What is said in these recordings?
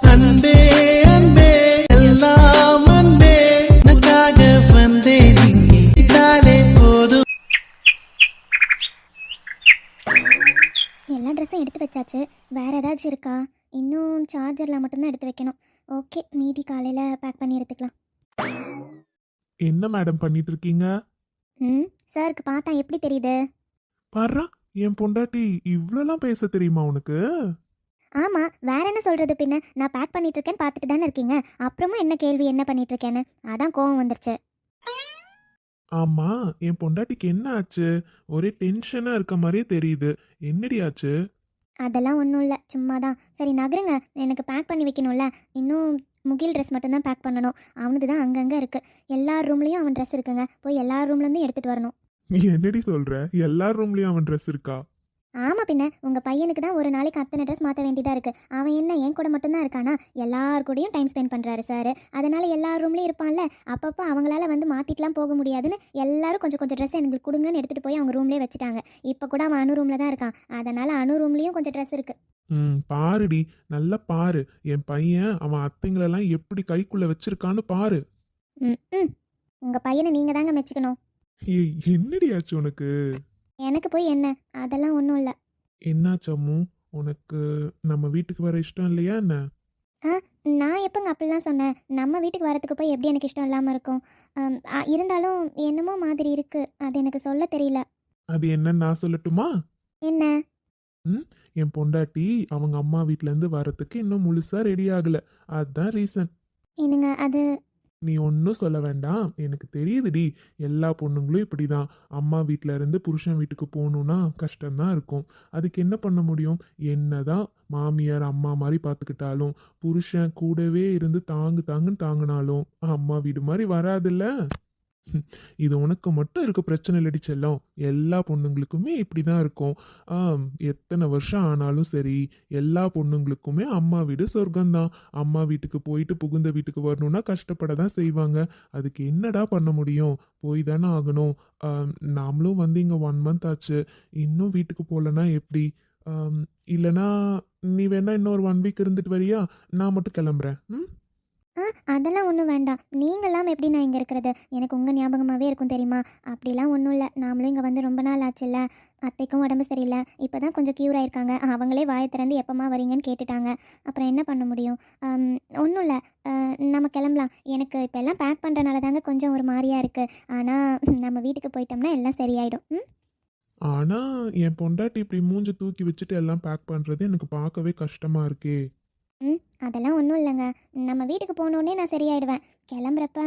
அன்பே அன்பே எல்லாம் அன்பே. உனக்காக வந்தேன் இங்கே. இதாலே போதும். எல்லா ட்ரெஸ்ஸும் எடுத்து வச்சாச்சு. வேற ஏதாச்சும் இருக்கா? இன்னும் சார்ஜரில் மட்டும்தான் எடுத்து வைக்கணும். ஓகே மீதி காலையில் பேக் பண்ணி எடுத்துக்கலாம். என்ன மேடம் பண்ணிட்டு இருக்கீங்க? ம் சாருக்கு பார்த்தா எப்படி தெரியுது? பாருடா என் பொண்டாட்டி இவ்வளோலாம் பேச தெரியுமா உனக்கு? ஆமாம் வேற என்ன சொல்கிறது பின்ன? நான் பேக் பண்ணிட்டு இருக்கேன்னு பார்த்துட்டு தானே இருக்கீங்க. அப்புறமும் என்ன கேள்வி என்ன பண்ணிட்டு இருக்கேன்னு அதான் கோவம் வந்துருச்சு. ஆமா என் பொண்டாட்டிக்கு என்ன ஆச்சு? ஒரே டென்ஷனா இருக்க மாதிரியே தெரியுது. என்னடி ஆச்சு? அதெல்லாம் ஒன்றும் இல்லை சும்மா தான் சரி நகருங்க. எனக்கு பேக் பண்ணி வைக்கணும்ல. இன்னும் முகில் ட்ரெஸ் மட்டும்தான் பேக் பண்ணணும். அவனுக்கு தான் அங்கங்கே இருக்குது எல்லா ரூம்லேயும் அவன் ட்ரெஸ் இருக்குங்க. போய் எல்லா ரூம்லேருந்தும் எடுத்துகிட்டு வரணும். நீ என்னடி சொல்ற? எல்லா ரூம்லயும் அவன் ட்ரெஸ் இருக்கா? ஆமாம் பின்ன உங்கள் பையனுக்கு தான் ஒரு நாளைக்கு அத்தனை ட்ரெஸ் மாற்ற வேண்டியதாக இருக்குது அவன் என்ன என் கூட மட்டும்தான் இருக்கானா? எல்லார் கூடயும் டைம் ஸ்பெண்ட் பண்ணுறாரு சார். அதனால் எல்லா ரூம்லேயும் இருப்பான்ல. அப்பப்போ அவங்களால வந்து மாற்றிட்டுலாம் போக முடியாதுன்னு எல்லாரும் கொஞ்சம் கொஞ்சம் ட்ரெஸ் எங்களுக்கு கொடுங்கன்னு எடுத்துகிட்டு போய் அவங்க ரூம்லேயே வச்சுட்டாங்க. இப்போ கூட அவன் அணு ரூமில் தான் இருக்கான். அதனால் அணு ரூம்லேயும் கொஞ்சம் ட்ரெஸ் இருக்குது ம் பாருடி. நல்லா பாரு. என் பையன் அவன் அத்தைங்களெல்லாம் எப்படி கைக்குள்ள வச்சிருக்கான்னு பாரு. ம் ம். உங்கள் பையனை நீங்கள் தாங்க மெச்சுக்கணும். என்னடி ஆச்சு உனக்கு? எனக்கு போய் என்ன? அதெல்லாம் ஒன்றும் இல்லை. என்னாச்சு அம்மு உனக்கு நம்ம வீட்டுக்கு வர இஷ்டம் இல்லையா என்ன? நான் எப்போங்க அப்படிலாம் சொன்னேன்? நம்ம வீட்டுக்கு வரத்துக்கு போய் எப்படி எனக்கு இஷ்டம் இல்லாமல் இருக்கும்? ஆம், ஆ, இருந்தாலும் என்னமோ மாதிரி இருக்குது அது எனக்கு சொல்ல தெரியல. அது என்னன்னு நான் சொல்லட்டுமா? என்ன? என் பொண்டாட்டி அவங்க அம்மா வீட்ல இருந்து வரத்துக்கு இன்னும் முழுசா ரெடி ஆகல. அதுதான் ரீசன் என்னங்க அது? நீ ஒன்றும் சொல்ல வேண்டாம். எனக்கு தெரியுதுடி. எல்லா பொண்ணுங்களும் இப்படி தான் அம்மா வீட்டில் இருந்து புருஷன் வீட்டுக்கு போகணுன்னா கஷ்டம்தான் இருக்கும். அதுக்கு என்ன பண்ண முடியும்? என்னதான் மாமியார் அம்மா மாதிரி பார்த்துக்கிட்டாலும் புருஷன் கூடவே இருந்து தாங்கு தாங்குன்னு தாங்கினாலும் அம்மா வீடு மாதிரி வராதுல்ல? இது உனக்கு மட்டும் இருக்க பிரச்சனை இல்லடி செல்லம். எல்லா பொண்ணுங்களுக்குமே இப்படி தான் இருக்கும் எத்தனை வருஷம் ஆனாலும் சரி எல்லா பொண்ணுங்களுக்குமே அம்மா வீடு சொர்க்கம்தான். அம்மா வீட்டுக்கு போயிட்டு புகுந்த வீட்டுக்கு வரணும்னா கஷ்டப்பட தான் செய்வாங்க. அதுக்கு என்னடா பண்ண முடியும்? போய் தானே ஆகணும் நாமளும் வந்து இங்கே ஒன் மந்த் ஆச்சு. இன்னும் வீட்டுக்கு போகலன்னா எப்படி? இல்லைனா நீ வேணா இன்னொரு ஒன் வீக் இருந்துட்டு வரியா? நான் மட்டும் கிளம்புறேன். ம்? ஆ அதெல்லாம் ஒன்றும் வேண்டாம். நீங்களாம் எப்படி நான் இங்கே இருக்கிறது? எனக்கு உங்கள் ஞாபகமாகவே இருக்கும் தெரியுமா? அப்படிலாம் ஒன்றும் இல்லை. நாமளும் இங்கே வந்து ரொம்ப நாள் ஆச்சுல்ல. அத்தைக்கும் உடம்பு சரியில்லை. இப்போ தான் கொஞ்சம் க்யூர் ஆயிருக்காங்க. அவங்களே வாயை திறந்து எப்போம்மா வரீங்கன்னு கேட்டுட்டாங்க. அப்புறம் என்ன பண்ண முடியும்? ஒன்றும் இல்லை. நம்ம கிளம்பலாம். எனக்கு இப்போ எல்லாம் பேக் பண்ணுறனால தாங்க கொஞ்சம் ஒரு மாதிரியாக இருக்குது ஆனால் நம்ம வீட்டுக்கு போயிட்டோம்னா எல்லாம் சரியாயிடும். ம்? ஆனால் என் பொண்டாட்டி இப்படி மூஞ்சை தூக்கி வச்சுட்டு எல்லாம் பேக் பண்ணுறது எனக்கு பார்க்கவே கஷ்டமாக இருக்கே. ம் அதெல்லாம் ஒன்றும் இல்லைங்க. நம்ம வீட்டுக்கு போனோடனே நான் சரியாயிடுவேன். கிளம்புறப்ப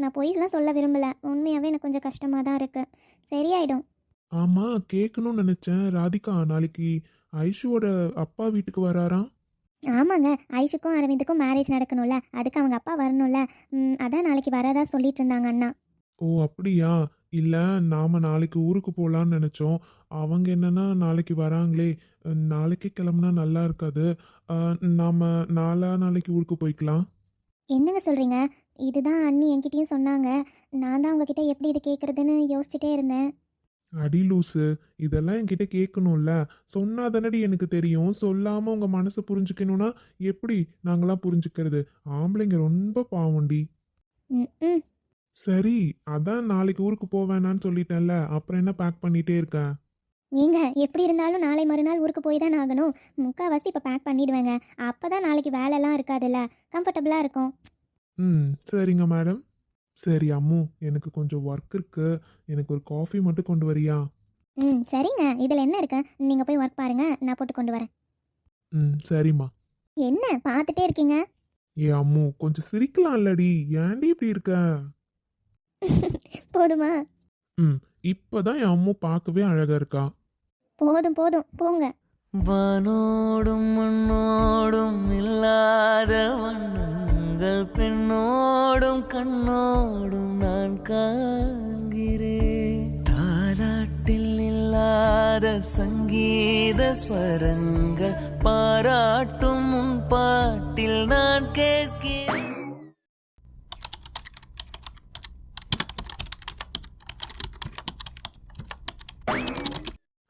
நான் பொய்லாம் சொல்ல விரும்பலை. உண்மையாகவே எனக்கு கொஞ்சம் கஷ்டமாக தான் இருக்குது சரியாயிடும். ஆமா கேட்கணும்னு நினைச்சேன். ராதிகா நாளைக்கு ஐஷுவோட அப்பா வீட்டுக்கு வராராம் ஆமாங்க. ஐஷுக்கும் அரவிந்துக்கும் மேரேஜ் நடக்கணும்ல. அதுக்கு அவங்க அப்பா வரணும்ல. அதான் நாளைக்கு வரதா சொல்லிட்டு இருந்தாங்க அண்ணா. ஓ அப்படியா? இல்ல நாம நாளைக்கு ஊருக்கு போகலான்னு நினைச்சோம். அவங்க என்னன்னா நாளைக்கு வராங்களே நாளைக்கே கிளம்புனா நல்லா இருக்காது. நாம நாளா நாளைக்கு ஊருக்கு போய்க்கலாம். என்னங்க சொல்கிறீங்க இதுதான் அண்ணி என்கிட்டயும் சொன்னாங்க. நான் தான் உங்ககிட்ட எப்படி இது கேட்குறதுன்னு யோசிச்சுட்டே இருந்தேன். அடி லூசு. இதெல்லாம் என்கிட்ட கேட்கணும்ல. சொன்னா தானடி எனக்கு தெரியும். சொல்லாம உங்க மனசை புரிஞ்சுக்கணும்னா எப்படி நாங்களாம் புரிஞ்சுக்கிறது? ஆம்பளைங்க ரொம்ப பாவம்டி. ம் ம் சரி அதான் நாளைக்கு ஊருக்கு போவேனான்னு சொல்லிட்டேன்ல. அப்புறம் என்ன பேக் பண்ணிட்டே இருக்க? நீங்கள் எப்படி இருந்தாலும் நாளை மறுநாள் ஊருக்கு போய் தான் ஆகணும். முக்கால்வாசி இப்போ பேக் பண்ணிடுவேங்க. அப்போ தான் நாளைக்கு வேலைலாம் இருக்காதுல்ல. கம்ஃபர்டபுளாக இருக்கும். ம் சரிங்க மேடம் சரி அம்மு எனக்கு கொஞ்சம் ஒர்க் இருக்கு. எனக்கு ஒரு காஃபி மட்டும் கொண்டு வரியா? ம் சரிங்க. இதில் என்ன இருக்கு? நீங்கள் போய் ஒர்க் பாருங்க. நான் போட்டு கொண்டு வரேன். ம் சரிம்மா. என்ன? பார்த்துட்டே இருக்கீங்க? ஏ அம்மு கொஞ்சம் சிரிக்கலாம் இல்லடி ஏன்டி இப்படி இருக்க? போதுமா? ம் இப்போதான் என் அம்மு பார்க்கவே அழகா இருக்கா. போதும் போதும் போங்க. வானோடும் மண்ணோடும் இல்லாத வண்ணங்கள் பெண்ணோடும் கண்ணோடும் நான் காண்கிறேன். தாலாட்டில் இல்லாத சங்கீத ஸ்வரங்கள் பாராட்டும் பாட்டில் நான் கேட்கிறேன்.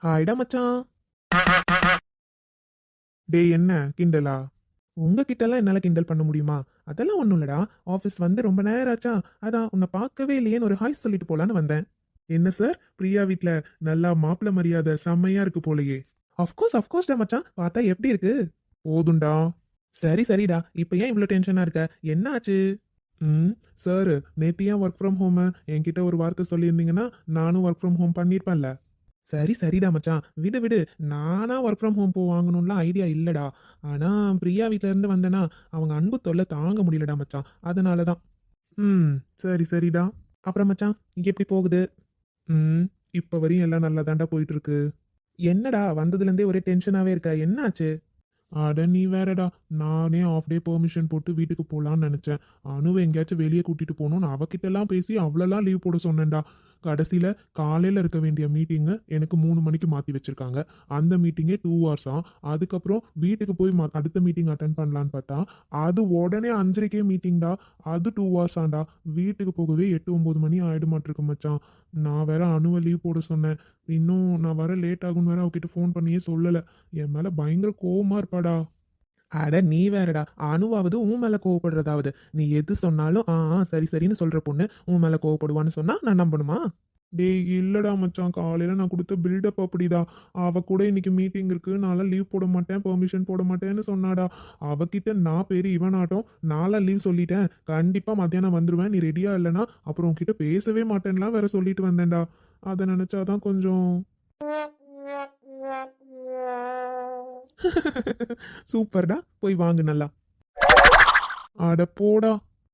ஹாய்டா மச்சான். டேய் என்ன கிண்டலா? உங்ககிட்டலாம் என்னால் கிண்டல் பண்ண முடியுமா? அதெல்லாம் ஒன்றும் இல்லடா. ஆஃபீஸ் வந்து ரொம்ப நேரம் ஆச்சா அதான் உன்னை பார்க்கவே இல்லையேன்னு ஒரு ஹாய் சொல்லிட்டு போலான்னு வந்தேன். என்ன சார்? பிரியா வீட்டில் நல்லா மாப்பிள்ள மரியாதை செம்மையா இருக்கு போலயே. அஃப்கோர்ஸ் டா மச்சான். பார்த்தா எப்படி இருக்கு? போதுண்டா சரி சரிடா. இப்போ ஏன் இவ்வளோ டென்ஷனாக இருக்க? என்ன ஆச்சு? ம் சார் நேற்று ஏன் ஒர்க் ஃப்ரம் ஹோமு என்கிட்ட ஒரு வார்த்தை சொல்லியிருந்தீங்கன்னா நானும் ஒர்க் ஃப்ரம் ஹோம் பண்ணியிருப்பேன்ல. சரி சரிடா மச்சான். விடு விடு. நானா ஒர்க் ஃப்ரம் ஹோம் போ வாங்கணும்லாம் ஐடியா இல்லைடா. ஆனால் பிரியா வீட்டிலேருந்து வந்தேன்னா அவங்க அன்பு தொல்லை தாங்க முடியலடா மச்சான். அதனால தான் ம் சரி சரிடா. அப்புறம் மச்சான் இங்கே எப்படி போகுது? ம் இப்போ வரையும் எல்லாம் நல்லா தாண்டா போயிட்டுருக்கு. என்னடா வந்ததுலேருந்தே ஒரே டென்ஷனாகவே இருக்க. என்னாச்சு? அட நீ வேறடா. நானே ஆஃப் டே பெர்மிஷன் போட்டு வீட்டுக்கு போகலான்னு நினச்சேன். அணுவை எங்கேயாச்சும் வெளியே கூட்டிகிட்டு போகணும்னு அவகிட்டலாம் பேசி அவ்வளோலாம் லீவ் போட சொன்னேன்டா. கடைசியில் காலையில் இருக்க வேண்டிய மீட்டிங்கை எனக்கு மூணு மணிக்கு மாற்றி வச்சுருக்காங்க. அந்த மீட்டிங்கே டூ ஹவர்ஸாக அதுக்கப்புறம் வீட்டுக்கு போய் மா- அடுத்த மீட்டிங் அட்டன் பண்ணலான்னு பார்த்தா அது உடனே அஞ்சரைக்கே மீட்டிங்டா அது டூ ஹவர்ஸாண்டா வீட்டுக்கு போகவே எட்டு ஒம்பது மணி ஆகிடுமாட்டிருக்கு மச்சான். நான் வேற அணுவை லீவ் போட சொன்னேன். இன்னும் நான் வர லேட் ஆகும்னு வேற அவகிட்ட ஃபோன் பண்ணியே சொல்லலை. என் மேலே பயங்கர கோவமாக இருப்பாடா. அட நீ வேறடா. அணுவாவது உன் மேலே கோவப்படுறதாவது. நீ எது சொன்னாலும் ஆ ஆ, சரி சரின்னு சொல்ற பொண்ணு உன் மேலே கோவப்படுவான்னு சொன்னா நான் நம்பணுமா? டேய் இல்லடா மச்சான். காலையில நான் கொடுத்த பில்டப் அப்படிடா அவ கூட இன்னைக்கு மீட்டிங் இருக்கு. நான்லாம் லீவ் போட மாட்டேன் பெர்மிஷன் போட மாட்டேன்னு சொன்னாடா. அவகிட்ட நான் பேரு இவனாட்டம் நான்லாம் லீவ் சொல்லிட்டேன். கண்டிப்பா மத்தியானம் வந்துருவேன். நீ ரெடியா இல்லைன்னா அப்புறம் உன்கிட்ட பேசவே மாட்டேன்லாம் வேற சொல்லிட்டு வந்தேன்டா. அதை நினைச்சாதான் கொஞ்சம் சூப்பர்டா. போய் வாங்கு நல்லா. அட போடா.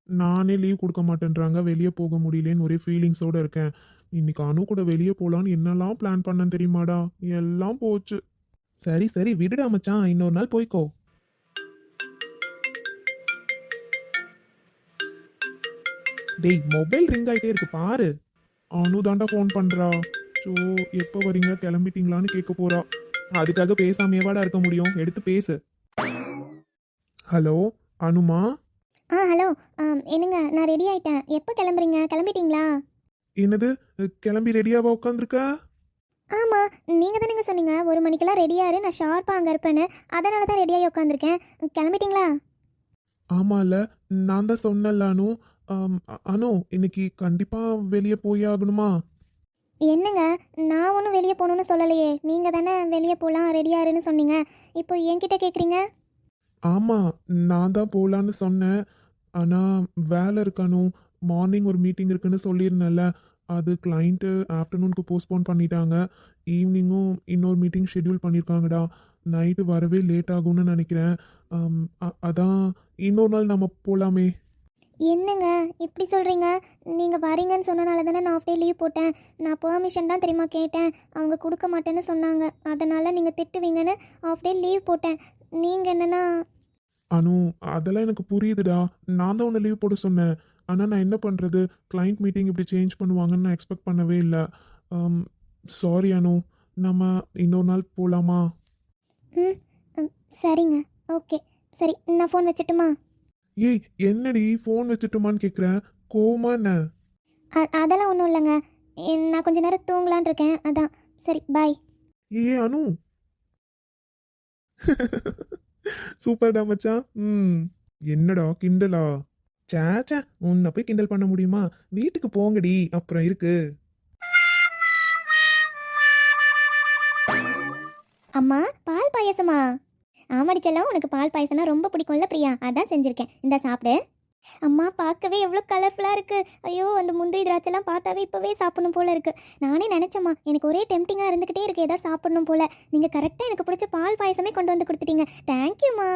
நானே லீவ் கொடுக்க மாட்டேன்றாங்க. வெளியே போக முடியலேன்னு ஒரே ஃபீலிங்ஸோடு இருக்கேன். இன்னைக்கு அனு கூட வெளியே போகலான்னு என்னெல்லாம் பிளான் பண்ணேன் தெரியுமாடா? எல்லாம் போச்சு. சரி சரி. விடுடா மச்சான். இன்னொரு நாள் போய்க்கோ. டேய் மொபைல் ரிங் ஆகிட்டே இருக்கு. பாரு. அனு தாண்டா ஃபோன் பண்ணுறா ஸோ எப்போ வரீங்க கிளம்பிட்டீங்களான்னு கேட்க போகிறா அதுக்காக பேசாமையவாடா இருக்க முடியும். எடுத்து பேசு. ஹலோ அனுமா? ஆ ஹலோ. என்னங்க நான் ரெடி ஆயிட்டேன். எப்போ கிளம்புறீங்க? கிளம்பிட்டீங்களா? என்னது? கிளம்பி ரெடியாவா உட்காந்துருக்க ஆமாம் நீங்கள் தானேங்க சொன்னீங்க. ஒரு மணிக்கெல்லாம் ரெடியாரு நான் ஷார்ப்பாக அங்கே இருப்பேன்னு. அதனால தான் ரெடியாகி உட்காந்துருக்கேன் கிளம்பிட்டீங்களா? ஆமால நான் தான் சொன்னல அனு. அனு இன்னைக்கு கண்டிப்பா வெளியே போய் ஆகணுமா? என்னங்க? நான் ஒன்றும் வெளியே போகணுன்னு சொல்லலையே. நீங்கள் தானே வெளியே போகலாம் ரெடியாருன்னு சொன்னீங்க. இப்போ என்கிட்ட கேட்குறீங்க ஆமாம் நான் தான் போகலான்னு சொன்னேன். ஆனால் வேலை இருக்கணும். மார்னிங் ஒரு மீட்டிங் இருக்குன்னு சொல்லியிருந்தேன்ல. அது கிளைண்ட்டு ஆஃப்டர்நூனுக்கு போஸ்ட்போன் பண்ணிட்டாங்க. ஈவினிங்கும் இன்னொரு மீட்டிங் ஷெட்யூல் பண்ணியிருக்காங்கடா நைட்டு வரவே லேட் ஆகும்னு நினைக்கிறேன். அதான் இன்னொரு நாள் நம்ம போகலாமே என்னங்க? இப்படி சொல்கிறீங்க நீங்கள் வரீங்கன்னு சொன்னனால தானே நான் ஆஃப் டே லீவ் போட்டேன். நான் பெர்மிஷன் தான் தெரியுமா கேட்டேன். அவங்க கொடுக்க மாட்டேன்னு சொன்னாங்க. அதனால் நீங்கள் திட்டுவீங்கன்னு ஆஃப் டே லீவ் போட்டேன். நீங்கள் என்னன்னா? அனு அதெல்லாம் எனக்கு புரியுதுடா. நான் தான் உன்னை லீவ் போட சொன்னேன். ஆனால் நான் என்ன பண்ணுறது கிளைண்ட் மீட்டிங் இப்படி சேஞ்ச் பண்ணுவாங்கன்னு நான் எக்ஸ்பெக்ட் பண்ணவே இல்லை. சாரி அனு. நம்ம இன்னொரு நாள் போகலாமா ம் ம், சரிங்க. ஓகே. சரி நான் ஃபோன் வச்சுட்டுமா? ஏய் என்னடி ஃபோன் வச்சுட்டுமான்னு கேட்குறேன் கோவமா என்ன? அதெல்லாம் ஒன்றும் இல்லைங்க. நான் கொஞ்ச நேரம் தூங்கலான் இருக்கேன். அதான். சரி பாய் ஏ அனு. சூப்பர்டா மச்சான். ம். என்னடா கிண்டலா? சேச்சா உன்னை போய் கிண்டல் பண்ண முடியுமா? வீட்டுக்கு போங்கடி. அப்புறம் இருக்கு. அம்மா பால் பாயசமா? ஆமாடி செல்லம் உனக்கு பால் பாயசம்னா ரொம்ப பிடிக்கும்ல பிரியா? அதான் செஞ்சுருக்கேன். இந்த சாப்பிடு. அம்மா பார்க்கவே எவ்வளோ கலர்ஃபுல்லாக இருக்குது ஐயோ அந்த முந்திரி திராட்சைலாம் பார்த்தாவே இப்போவே சாப்பிடணும் போல இருக்குது நானே நினச்சம்மா எனக்கு ஒரே டெம்டிங்காக இருந்துக்கிட்டே இருக்கு ஏதாவது சாப்பிடணும் போல. நீங்கள் கரெக்டாக எனக்கு பிடிச்ச பால் பாயசமே கொண்டு வந்து கொடுத்துட்டீங்க. தேங்க்யூம்மா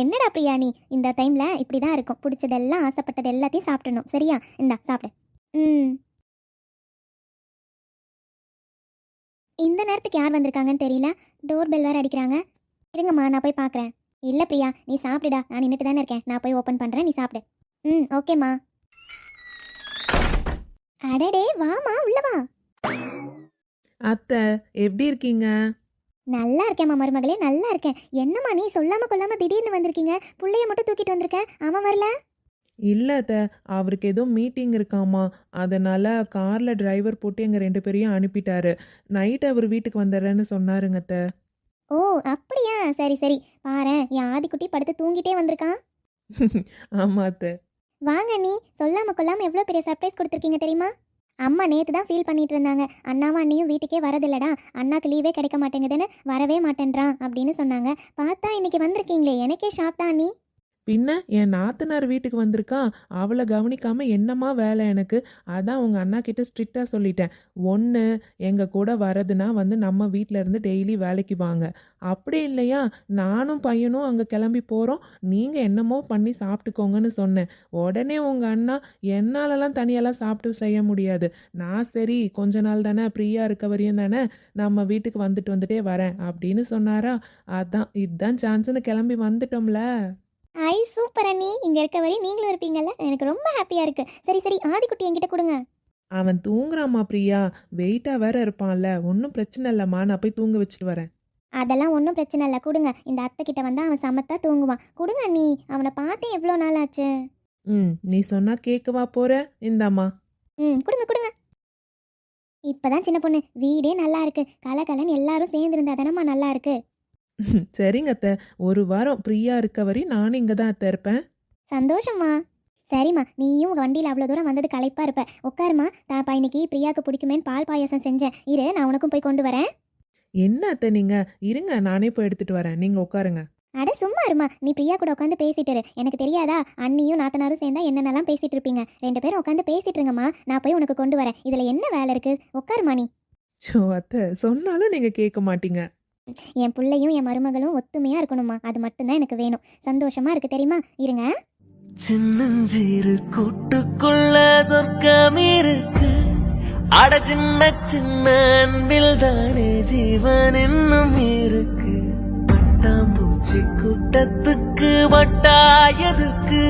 என்னடா பிரியா நீ? இந்த டைமில் இப்படி தான் இருக்கும். பிடிச்சதெல்லாம் ஆசைப்பட்டது எல்லாத்தையும் சாப்பிடணும். சரியா? இந்தா சாப்பிடு. ம். இந்த நேரத்துக்கு யார் வந்திருக்காங்கன்னு தெரியல? டோர் பெல் வேறு அடிக்கிறாங்க. இருங்கம்மா நான் போய் பார்க்குறேன் இல்லை பிரியா நீ சாப்பிடுடா. நான் நின்றுட்டு தானே இருக்கேன். நான் போய் ஓப்பன் பண்ணுறேன் நீ சாப்பிடு. ம் ஓகேம்மா அடடே வாமா உள்ள வா. அத்தை எப்படி இருக்கீங்க? நல்லா இருக்கேம்மா மருமகளே நல்லா இருக்கேன். என்னம்மா நீ சொல்லாம கொள்ளாம திடீர்னு வந்திருக்கீங்க? புள்ளைய மட்டும் தூக்கிட்டு வந்திருக்கேன் அவன் வரல? இல்லை அத்தை அவருக்கு ஏதோ மீட்டிங் இருக்காமா. அதனால காரில் டிரைவர் போட்டு எங்கள் ரெண்டு பேரையும் அனுப்பிட்டாரு. நைட் அவர் வீட்டுக்கு வந்துடுறேன்னு சொன்னாருங்க அத்தை. ஓ அப்படியா? சரி சரி. பாரேன். என் ஆதிக்குட்டி படுத்து தூங்கிட்டே வந்திருக்கான் ஆமா அத்தை. வாங்க நீ சொல்லாம கொள்ளாம எவ்வளோ பெரிய சர்ப்ரைஸ் கொடுத்துருக்கீங்க தெரியுமா? அம்மா நேற்று தான் ஃபீல் பண்ணிட்டு இருந்தாங்க. அண்ணாவும் அண்ணியும் வீட்டுக்கே வரதில்லடா. அண்ணாக்கு லீவே கிடைக்க மாட்டேங்குதுன்னு வரவே மாட்டேன்றான் அப்படின்னு சொன்னாங்க. பார்த்தா இன்னைக்கு வந்திருக்கீங்களே. எனக்கே ஷாக் தான் நீ பின்ன என் நாத்தனார் வீட்டுக்கு வந்திருக்கா? அவளை கவனிக்காம என்னம்மா வேலை எனக்கு? அதான் உங்கள் அண்ணா கிட்ட ஸ்ட்ரிக்டாக சொல்லிட்டேன். ஒன்று எங்கள் கூட வரதுன்னா வந்து நம்ம வீட்டில் இருந்து டெய்லி வேலைக்கு வாங்க. அப்படி இல்லையா? நானும் பையனும் அங்கே கிளம்பி போகிறோம் நீங்கள் என்னமோ பண்ணி சாப்பிட்டுக்கோங்கன்னு சொன்னேன். உடனே உங்கள் அண்ணா என்னாலலாம் தனியெல்லாம் சாப்பிட்டு செய்ய முடியாது. நான் சரி கொஞ்ச நாள் தானே ஃப்ரீயாக இருக்க வரையும் தானே நம்ம வீட்டுக்கு வந்துட்டு வந்துட்டே வரேன் அப்படின்னு சொன்னாரா? அதான் இதுதான் சான்ஸ்னு கிளம்பி வந்துட்டோம்ல. ஐ சூப்பர் அண்ணி. இங்க இருக்க வரையும் நீங்களும் இருப்பீங்கல்ல? எனக்கு ரொம்ப ஹாப்பியா இருக்கு. சரி சரி ஆதிக்குட்டி என்கிட்ட கொடுங்க. அவன் தூங்குறாம்மா பிரியா. வெயிட்டா வேற இருப்பான்ல. ஒன்றும் பிரச்சனை இல்லைம்மா. நான் போய் தூங்க வச்சுட்டு வரேன். அதெல்லாம் ஒன்றும் பிரச்சனை இல்லை. கொடுங்க. இந்த அத்தை கிட்ட வந்தா அவன் சமத்தா தூங்குவான். கொடுங்க அண்ணி. அவனை பார்த்தே எவ்வளோ நாள் ஆச்சு. ம் நீ சொன்னா கேட்கவா போற. இந்தாம்மா. ம் கொடுங்க கொடுங்க. இப்பதான் சின்ன பொண்ணு. வீடே நல்லா இருக்கு. கலகலன்னு எல்லாரும் சேர்ந்து இருந்தா தானம்மா நல்லா இருக்கு. சரிங்க அத்தை. ஒரு வாரம் ஃப்ரீயா இருக்க வரையும் நானும் இங்கே தான் அத்தை இருப்பேன். சந்தோஷம்மா. சரிம்மா நீயும் உங்கள் வண்டியில் அவ்வளோ தூரம் வந்தது களைப்பா இருப்ப. உட்காருமா தாப்பா இன்னைக்கு பிரியாவுக்கு பிடிக்குமேன்னு பால் பாயாசம் செஞ்சேன். இரு நான் உனக்கும் போய் கொண்டு வரேன். என்ன அத்தை நீங்க? இருங்க நானே போய் எடுத்துட்டு வரேன். நீங்க உட்காருங்க. அட சும்மா இருமா நீ பிரியா கூட உட்காந்து பேசிட்டு இரு. எனக்கு தெரியாதா? அண்ணியும் நாத்தனாரும் சேர்ந்தா என்னென்னலாம் பேசிட்டு இருப்பீங்க. ரெண்டு பேரும் உட்காந்து பேசிட்டு இருங்கம்மா. நான் போய் உனக்கு கொண்டு வரேன். இதுல என்ன வேலை இருக்கு? உட்காருமா நீ. சோ அத்தை சொன்னாலும் நீங்க கேட்க மாட்டீங்க. என் பிள்ளையும் என் மருமகளும் ஒத்துமையா இருக்கணுமா அது மட்டும்தான் எனக்கு வேணும். சந்தோஷமா இருக்கு தெரியுமா? இருங்க. சின்னஞ்சிறு கூட்டுக்குள்ள சொர்க்கம் இருக்கு அட சின்ன சின்ன அன்பில் தானே ஜீவன் இன்னும் இருக்கு. பட்டாம்பூச்சி கூட்டத்துக்கு வட்டாயதுக்கு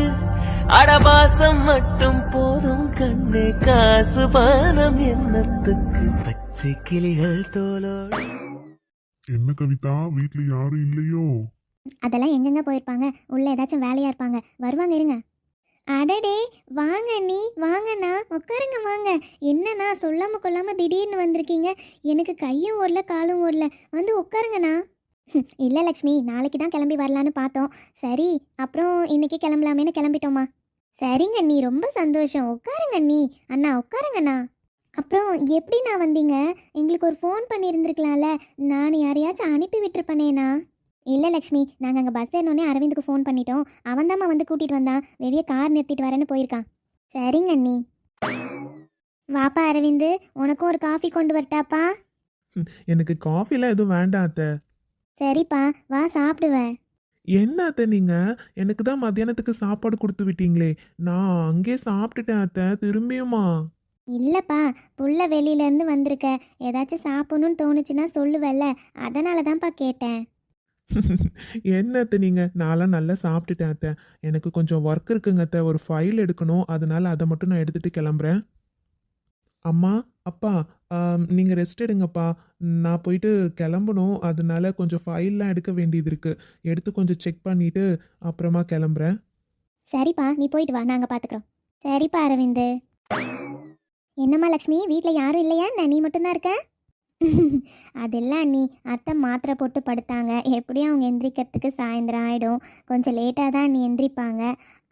அடபாசம் மட்டும் போதும் கண்ணே காசு பானம் என்னத்துக்கு பச்சை கிளிகள் தோலோடு என்ன கவிதா? வீட்ல யாரும் இல்லையோ? அதெல்லாம் எங்கெங்க போயிருப்பாங்க? உள்ள ஏதாச்சும் வேலையா இருப்பாங்க. வருவாங்க இருங்க. அடடே வாங்க நீ வாங்கண்ணா உட்காருங்க வாங்க. என்னண்ணா சொல்லாம கொள்ளாம திடீர்னு வந்திருக்கீங்க? எனக்கு கையும் ஓடல காலும் ஓடல. வந்து உட்காருங்கண்ணா. இல்லை லக்ஷ்மி நாளைக்கு தான் கிளம்பி வரலான்னு பார்த்தோம். சரி அப்புறம் இன்னைக்கு கிளம்பலாமேன்னு கிளம்பிட்டோமா? சரிங்க நீ ரொம்ப சந்தோஷம். உட்காருங்க நீ அண்ணா உட்காருங்கண்ணா. அப்புறம் எப்படிண்ணா வந்தீங்க? எங்களுக்கு ஒரு ஃபோன் பண்ணியிருந்துருக்கலாம்ல. நான் யாரையாச்சும் அனுப்பி விட்டுருப்பனேண்ணா இல்லை லக்ஷ்மி நாங்கள் அங்கே பஸ் ஏறினோடனே அரவிந்துக்கு ஃபோன் பண்ணிட்டோம். அவன் வந்து கூட்டிகிட்டு வந்தான். வெளியே கார் நிறுத்திட்டு வரேன்னு போயிருக்கான். சரிங்க அண்ணி. வாப்பா அரவிந்து உனக்கும் ஒரு காஃபி கொண்டு வரட்டாப்பா. எனக்கு காஃபிலாம் எதுவும் வேண்டாம் அத்தை. சரிப்பா வா சாப்பிடுவேன். என்ன அத்தை நீங்க? எனக்கு தான் மத்தியானத்துக்கு சாப்பாடு கொடுத்து விட்டீங்களே. நான் அங்கேயே சாப்பிட்டுட்டேன் அத்தை திரும்பியுமா? இல்லைப்பா புள்ள வெளியிலேருந்து வந்திருக்க. ஏதாச்சும் சாப்பிடணும்னு தோணுச்சுன்னா சொல்லுவல்ல. அதனால தான்ப்பா கேட்டேன். என்ன அத்தை நீங்க? நான்லாம் நல்லா சாப்பிட்டுட்டேன் அத்தை. எனக்கு கொஞ்சம் ஒர்க் இருக்குங்க அத்தை. ஒரு ஃபைல் எடுக்கணும். அதனால அதை மட்டும் நான் எடுத்துட்டு கிளம்புறேன். அம்மா அப்பா ஆம், நீங்க ரெஸ்ட் எடுங்கப்பா. நான் போயிட்டு கிளம்பணும். அதனால கொஞ்சம் ஃபைல்லாம் எடுக்க வேண்டியது இருக்கு. எடுத்து கொஞ்சம் செக் பண்ணிட்டு அப்புறமா கிளம்புறேன். சரிப்பா நீ போயிட்டு வா. நாங்கள் பார்த்துக்குறோம் சரிப்பா அரவிந்து. என்னம்மா லக்ஷ்மி வீட்டில் யாரும் இல்லையா? நான் நீ மட்டும்தான் இருக்க? அதெல்லாம் நீ அத்தை மாத்திரை போட்டு படுத்தாங்க. எப்படியும் அவங்க எந்திரிக்கிறதுக்கு சாயந்தரம் ஆகிடும் கொஞ்சம் லேட்டாக தான் நீ எந்திரிப்பாங்க.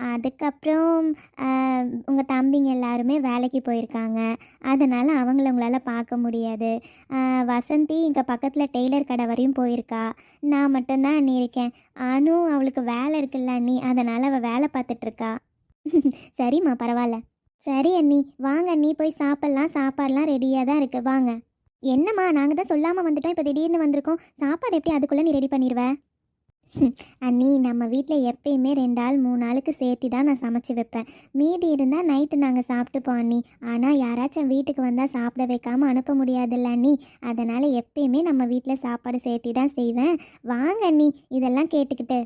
அதுக்கப்புறம் உங்கள் தம்பிங்க எல்லாருமே வேலைக்கு போயிருக்காங்க. அதனால் அவங்கள உங்களால் பார்க்க முடியாது. வசந்தி இங்கே பக்கத்தில் டெய்லர் கடை வரையும் போயிருக்கா. நான் மட்டும்தான் அண்ணி இருக்கேன். அனு அவளுக்கு வேலை இருக்குல்ல அண்ணி. அதனால் அவள் வேலை பார்த்துட்ருக்கா சரிம்மா பரவாயில்ல. சரி அண்ணி. வாங்க அண்ணி. போய் சாப்பிட்லாம். சாப்பாடெலாம் ரெடியாக தான் இருக்குது வாங்க. என்னம்மா நாங்கள் தான் சொல்லாமல் வந்துட்டோம். இப்போ திடீர்னு வந்திருக்கோம். சாப்பாடு எப்படி அதுக்குள்ளே நீ ரெடி பண்ணிடுவ அண்ணி நம்ம வீட்டில் எப்பயுமே ரெண்டு ஆள் மூணு நாளுக்கு சேர்த்து தான் நான் சமைச்சு வைப்பேன். மீதி இருந்தால் நைட்டு நாங்கள் சாப்பிட்டுப்போம் அண்ணி. ஆனால் யாராச்சும் வீட்டுக்கு வந்தால் சாப்பிட வைக்காமல் அனுப்ப முடியாதுல்ல அண்ணி. அதனால் எப்பயுமே நம்ம வீட்டில் சாப்பாடு சேர்த்து தான் செய்வேன். வாங்க அண்ணி. இதெல்லாம் கேட்டுக்கிட்டு.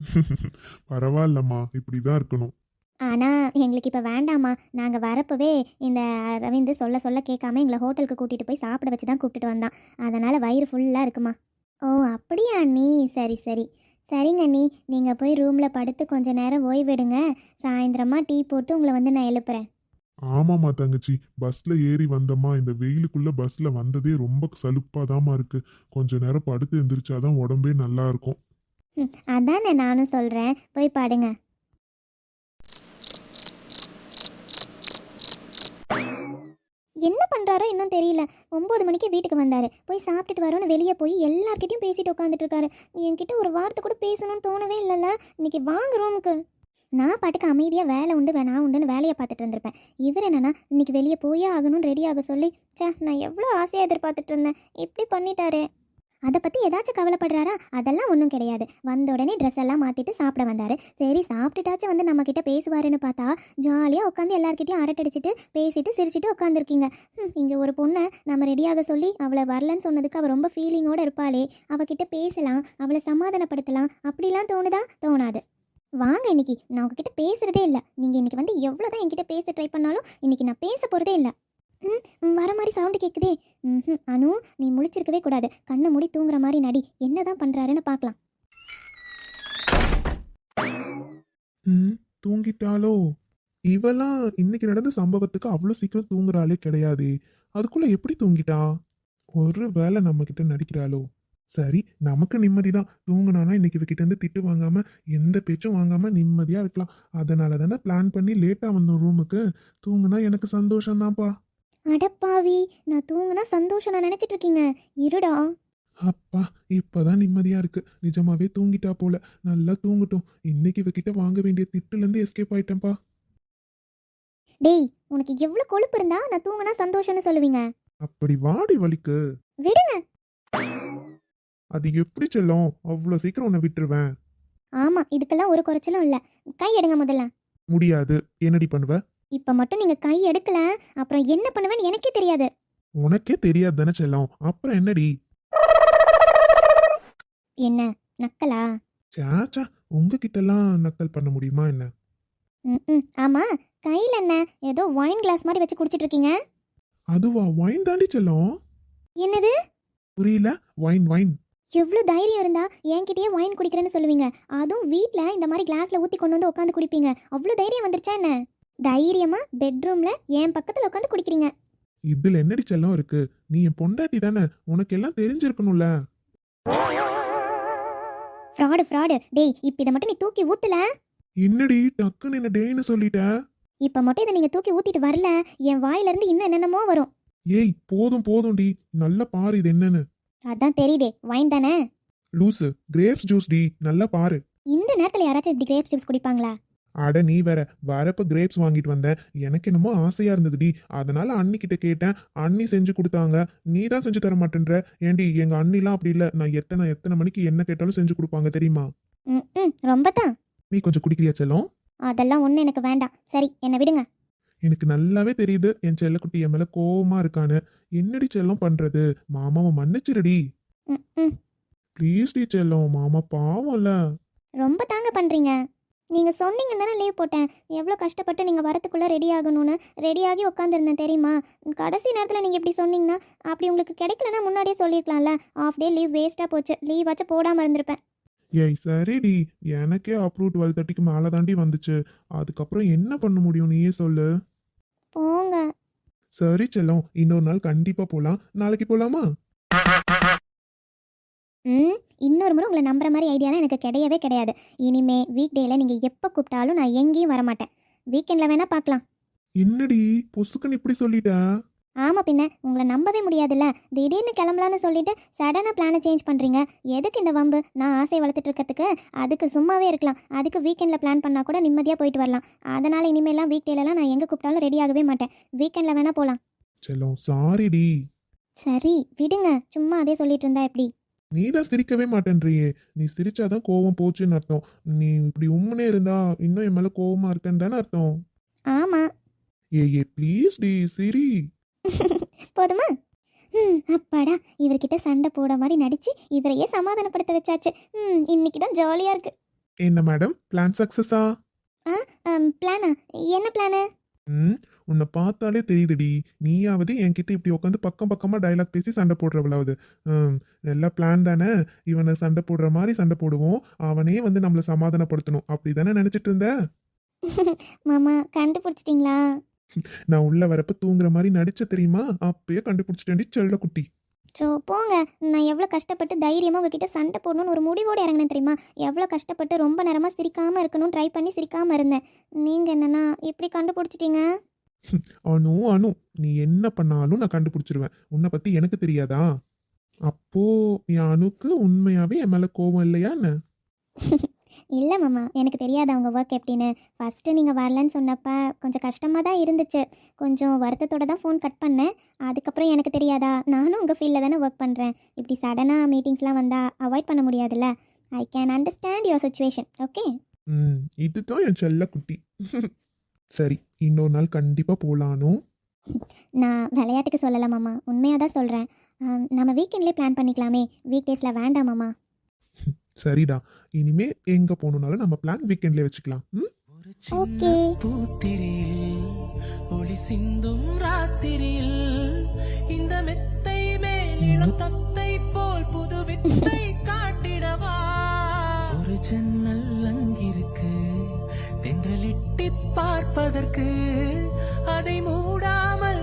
பரவாயில்லம்மா. இப்படிதான் இருக்கணும். ஆனால் எங்களுக்கு இப்போ வேண்டாம்மா. நாங்கள் வரப்பவே இந்த ரவிந்து சொல்ல சொல்ல கேட்காம எங்களை ஹோட்டலுக்கு கூட்டிகிட்டு போய் சாப்பிட வச்சு தான் கூப்பிட்டுட்டு வந்தான். அதனால் வயிறு ஃபுல்லாக இருக்குமா? ஓ அப்படியா அண்ணி. சரி சரி. சரிங்க அண்ணி. நீங்கள் போய் ரூமில் படுத்து கொஞ்ச நேரம் ஓய்வெடுங்க சாயந்தரமா டீ போட்டு உங்களை வந்து நான் எழுப்புறேன். ஆமாம்மா தங்கச்சி. பஸ்ல ஏறி வந்தம்மா. இந்த வெயிலுக்குள்ள பஸ்ல வந்ததே ரொம்ப சலுப்பாதாம்மா இருக்கு. கொஞ்ச நேரம் படுத்து எந்திரிச்சாதான் உடம்பே நல்லா இருக்கும். அதானே நானும் சொல்கிறேன் போய் பாடுங்க. என்ன பண்ணுறாரோ இன்னும் தெரியல. ஒம்பது மணிக்கு வீட்டுக்கு வந்தார். போய் சாப்பிட்டுட்டு வரோன்னு வெளியே போய் எல்லார்கிட்டையும் பேசிட்டு உட்காந்துட்டு இருக்காரு. என்கிட்ட ஒரு வார்த்தை கூட பேசணும்னு தோணவே இல்லைல்ல. இன்னைக்கு வாங்க ரூமுக்கு நான் பாட்டுக்கு அமைதியாக வேலை உண்டு வேணா உண்டுன்னு வேலையை பார்த்துட்டு இருந்திருப்பேன். இவர் என்னன்னா இன்னைக்கு வெளியே போயே ஆகணும்னு ரெடி ஆக சொல்லி சே நான் எவ்வளோ ஆசையாக எதிர்பார்த்துட்டு இருந்தேன். இப்படி பண்ணிட்டாரே. அதை பற்றி ஏதாச்சும் கவலைப்படுறாரா? அதெல்லாம் ஒன்றும் கிடையாது. வந்த உடனே ட்ரெஸ் எல்லாம் மாற்றிட்டு சாப்பிட வந்தார். சரி சாப்பிட்டுட்டாச்சும் வந்து நம்மக்கிட்ட பேசுவாருன்னு பார்த்தா ஜாலியாக உட்காந்து எல்லாருக்கிட்டையும் அரட்டடிச்சிட்டு பேசிட்டு சிரிச்சிட்டு உட்காந்துருக்கீங்க இங்கே ஒரு பொண்ணை நம்ம ரெடியாக சொல்லி அவளை வரலன்னு சொன்னதுக்கு அவள் ரொம்ப ஃபீலிங்கோடு இருப்பாளே. அவகிட்ட பேசலாம் அவளை சமாதானப்படுத்தலாம். அப்படிலாம் தோணுதா? தோணாது. வாங்க இன்னைக்கு. நான் உங்ககிட்ட பேசுகிறதே இல்லை. நீங்கள் இன்னைக்கு வந்து எவ்வளோ தான் என்கிட்ட பேச ட்ரை பண்ணாலும் இன்னைக்கு நான் பேச போகிறதே இல்லை. ம் வர மாதிரி சவுண்டு கேட்குதே ம் அனு நீ முழிச்சிருக்கவே கூடாது. கண்ணை மூடி தூங்குற மாதிரி நடி. என்ன தான் பண்ணுறாருன்னு பார்க்கலாம் ம் தூங்கிட்டாலோ இவெல்லாம் இன்னைக்கு நடந்த சம்பவத்துக்கு அவ்வளோ சீக்கிரம் தூங்குறாளே கிடையாது. அதுக்குள்ள எப்படி தூங்கிட்டா? ஒரு வேளை நம்ம கிட்ட நடிக்கிறாளோ? சரி நமக்கு நிம்மதி தான் தூங்கினானா இன்னைக்கு இவகிட்ட இருந்து திட்டு வாங்காம எந்த பேச்சும் வாங்காம நிம்மதியா இருக்கலாம். அதனால தானே பிளான் பண்ணி லேட்டாக வந்தோம் ரூமுக்கு தூங்குனா எனக்கு சந்தோஷம்தான்ப்பா. அடப்பாவி நான் தூங்குனா சந்தோஷம் நான் நினைச்சிட்டு இருக்கீங்க இருடா. அப்பா இப்பதான் நிம்மதியா இருக்கு. நிஜமாவே தூங்கிட்டா போல. நல்லா தூங்கட்டும். இன்னைக்கு இவகிட்ட வாங்க வேண்டிய திட்டுல இருந்து எஸ்கேப் ஆயிட்டேன்ப்பா. டேய் உனக்கு எவ்வளவு கொழுப்பு இருந்தா நான் தூங்குனா சந்தோஷம்னு சொல்லுவீங்க. அப்படி வாடி வலிக்கு. விடுங்க. அது எப்படி செல்லும்? அவ்வளோ சீக்கிரம் உன்னை விட்டுருவேன். ஆமா இதுக்கெல்லாம் ஒரு குறைச்சலும் இல்ல. கை எடுங்க முதல்ல. முடியாது. என்னடி பண்ணுவ? இப்ப மட்டும் நீங்க கை எடுக்கல அப்புறம் என்ன பண்ணுவேன்னு எனக்கே தெரியாது. உனக்கே தெரியாது தானே செல்லம். அப்புறம் என்னடி? என்ன நக்கலா? சாச்சா உங்ககிட்ட எல்லாம் நக்கல் பண்ண முடியுமா என்ன? ம் ம் ஆமா. கையில என்ன ஏதோ ஒயின் கிளாஸ் மாதிரி வச்சு குடிச்சிட்டு இருக்கீங்க அதுவா? வைன் தாண்டி செல்லம். என்னது? புரியல. வைன் வைன் எவ்வளோ தைரியம் இருந்தா என்கிட்டயே ஒயின் குடிக்கிறேன்னு சொல்லுவீங்க. அதுவும் வீட்டில் இந்த மாதிரி கிளாஸ்ல ஊற்றி கொண்டு வந்து உட்காந்து குடிப்பீங்க. அவ்வளோ தைரியம் வந்துருச்சா என்ன? தைரியமா பெட்ரூம்ல என் பக்கத்தில் உட்காந்து குடிக்கிறீங்க. இதுல என்னடி செல்லம் இருக்கு? நீ என் பொண்டாட்டி தானே? உனக்கு எல்லாம் தெரிஞ்சிருக்கணும்ல. ஃப்ராடு ஃப்ராடு டேய் இப்போ இதை மட்டும் நீ தூக்கி ஊத்தல? என்னடி டக்குன்னு என்ன டேன்னு சொல்லிட்ட? இப்போ மட்டும் இதை நீங்க தூக்கி ஊத்திட்டு வரல. என் வாயில இருந்து இன்னும் என்னென்னமோ வரும். ஏய் போதும் போதும்டி. நல்லா பாரு இது என்னன்னு. அதான் தெரியுதே வைன் தானே? லூசு கிரேப்ஸ் ஜூஸ் டி. நல்லா பாரு. இந்த நேரத்தில் யாராச்சும் இப்படி கிரேப் ஜூஸ் குடிப்பாங்களா? அட நீ வேற வரப்ப கிரேப்ஸ் வாங்கிட்டு வந்தேன் எனக்கு என்னமோ ஆசையா இருந்ததுடி. அதனால அண்ணி கிட்ட கேட்டேன். அண்ணி செஞ்சு கொடுத்தாங்க. நீ தான் செஞ்சு தர மாட்டேன்ற. ஏண்டி எங்க அண்ணிலாம் அப்படி இல்ல. நான் எத்தனை எத்தனை மணிக்கு என்ன கேட்டாலும் செஞ்சு கொடுப்பாங்க தெரியுமா? ரொம்ப தான் நீ கொஞ்சம் குடிக்கிறியா செல்லம்? அதெல்லாம் ஒன்றும் எனக்கு வேண்டாம். சரி என்னை விடுங்க. எனக்கு நல்லாவே தெரியுது. என் செல்லக்குட்டி என் மேல கோவமா இருக்கான்னு. என்னடி செல்லம் பண்றது? மாமாவை மன்னிச்சிருடி. ப்ளீஸ் டி செல்லம். மாமா பாவம்ல. ரொம்ப தாங்க பண்ணுறீங்க நீங்கள் சொன்னீங்க தானே லீவ் போட்டேன். எவ்வளோ கஷ்டப்பட்டு நீங்கள் வரத்துக்குள்ளே ரெடி ஆகணும்னு ரெடியாகி உட்காந்துருந்தேன் தெரியுமா? கடைசி நேரத்தில் நீங்கள் இப்படி சொன்னீங்கன்னா அப்படி உங்களுக்கு கிடைக்கலன்னா முன்னாடியே சொல்லியிருக்கலாம்ல ஆஃப் டே லீவ் வேஸ்ட்டாக போச்சு. லீவ் வச்சு போடாமல் இருந்திருப்பேன். ஏய் சரிடி. எனக்கே அப்ரூவ் டுவெல் தேர்ட்டிக்கு மேலே தாண்டி வந்துச்சு. அதுக்கப்புறம் என்ன பண்ண முடியும்? நீயே சொல்லு. போங்க. சரி செல்லம். இன்னொரு நாள் கண்டிப்பா போலாம். நாளைக்கு போலாமா? ம்? இன்னொரு முறை உங்களை நம்புற மாதிரி ஐடியாலாம் எனக்கு கிடையவே கிடையாது. இனிமே வீக் டேயில் நீங்கள் எப்போ கூப்பிட்டாலும் நான் எங்கேயும் வர மாட்டேன் வீக்கெண்டில் வேணால் பார்க்கலாம். என்னடி? பொசுக்குன்னு இப்படி சொல்லிட்ட? ஆமாம் பின்ன உங்களை நம்பவே முடியாதுல்ல. திடீர்னு கிளம்பலான்னு சொல்லிட்டு சடனாக பிளானை சேஞ்ச் பண்ணுறீங்க எதுக்கு இந்த வம்பு? நான் ஆசை வளர்த்துட்டு இருக்கிறதுக்கு அதுக்கு சும்மாவே இருக்கலாம். அதுக்கு வீக்கெண்டில் பிளான் பண்ணால் கூட நிம்மதியாக போயிட்டு வரலாம். அதனால் இனிமேலாம் வீக் டேலலாம் நான் எங்கே கூப்பிட்டாலும் ரெடி ஆகவே மாட்டேன். வீக்கெண்டில் வேணால் போகலாம் செல்லம் சாரிடி சரி விடுங்க. சும்மா அதே சொல்லிட்டு இருந்தா எப்படி? நீ தான் சிரிக்கவே மாட்டேன்றியே. நீ சிரிச்சாதான் கோவம் போச்சுன்னு அர்த்தம். நீ இப்படி உம்முனே இருந்தா இன்னும் என் மேல கோவமா இருக்கேன்னு தானே அர்த்தம்? ஆமாம் ஏ ஏ ப்ளீஸ் டி சிரி. போதுமா? ம் அப்பாடா இவர்கிட்ட சண்டை போட மாதிரி நடிச்சு இவரையே சமாதானப்படுத்த வச்சாச்சு. ம் இன்னைக்கு தான் ஜாலியாக இருக்கு. என்ன மேடம் பிளான் சக்சஸா பிளானா என்ன பிளானு ம் உன்னை பார்த்தாலே தெரியுதுடி. நீயாவது என்கிட்ட இப்படி உட்காந்து பக்கம் பக்கமா டயலாக் பேசி சண்டை போடுறவளாவது. எல்லாம் பிளான் தானே? இவனை சண்டை போடுற மாதிரி சண்டை போடுவோம். அவனே வந்து நம்மளை சமாதானப்படுத்தணும். அப்படி தானே நினைச்சிட்டு இருந்த? மாமா கண்டுபிடிச்சிட்டிங்களா? நான் உள்ள வரப்ப தூங்குற மாதிரி நடிச்ச தெரியுமா? அப்பயே கண்டுபிடிச்சிட்டேன்டி செல்ல குட்டி ஸோ போங்க. நான் எவ்வளோ கஷ்டப்பட்டு தைரியமாக உங்ககிட்ட சண்டை போடணும்னு ஒரு முடிவோடு இறங்கினேன் தெரியுமா? எவ்வளோ கஷ்டப்பட்டு ரொம்ப நேரமாக சிரிக்காமல் இருக்கணும்னு ட்ரை பண்ணி சிரிக்காமல் இருந்தேன். நீங்கள் என்னன்னா இப்படி கண்டுபிடிச்சிட்டீங்க? அனு அனு நீ என்ன பண்ணாலும் நான் கண்டுபிடிச்சிருவேன். உன்னை பத்தி எனக்கு தெரியாதா? அப்போ என் அணுக்கு உண்மையாவே என் மேல கோவம் இல்லையா என்ன? இல்லை மாமா எனக்கு தெரியாது அவங்க ஒர்க் எப்படின்னு. ஃபஸ்ட்டு நீங்கள் வரலன்னு சொன்னப்ப கொஞ்சம் கஷ்டமாக தான் இருந்துச்சு. கொஞ்சம் வருத்தத்தோட தான் ஃபோன் கட் பண்ணேன். அதுக்கப்புறம் எனக்கு தெரியாதா? நானும் உங்கள் ஃபீல்டில் தானே ஒர்க் பண்ணுறேன் இப்படி சடனாக மீட்டிங்ஸ்லாம் வந்தால் அவாய்ட் பண்ண முடியாதுல்ல? I can understand your situation okay இதுதான் என் செல்ல குட்டி சரி இன்னொரு நாள் கண்டிப்பா போலானு. நான் விளையாட்டுக்கு சொல்லலை மாமா. உண்மையாக தான் சொல்கிறேன் நம்ம வீக்கெண்ட்லேயே பிளான் பண்ணிக்கலாமே. வீக் டேஸில் வேண்டாம் மாமா. சரிடா. இனிமே எங்க போகணும்னாலும் நம்ம பிளான் வீக்கெண்ட்ல வச்சுக்கலாம். ஓகே. பூத்திரியில் ஒளி சிந்தும் ராத்திரியில் இந்த மெத்தை மேலிடம் தத்தை போல் புது வித்தை காட்டிடவா? ஒரு ஜன்னல் எட்டிப் பார்ப்பதற்கு அதை மூடாமல்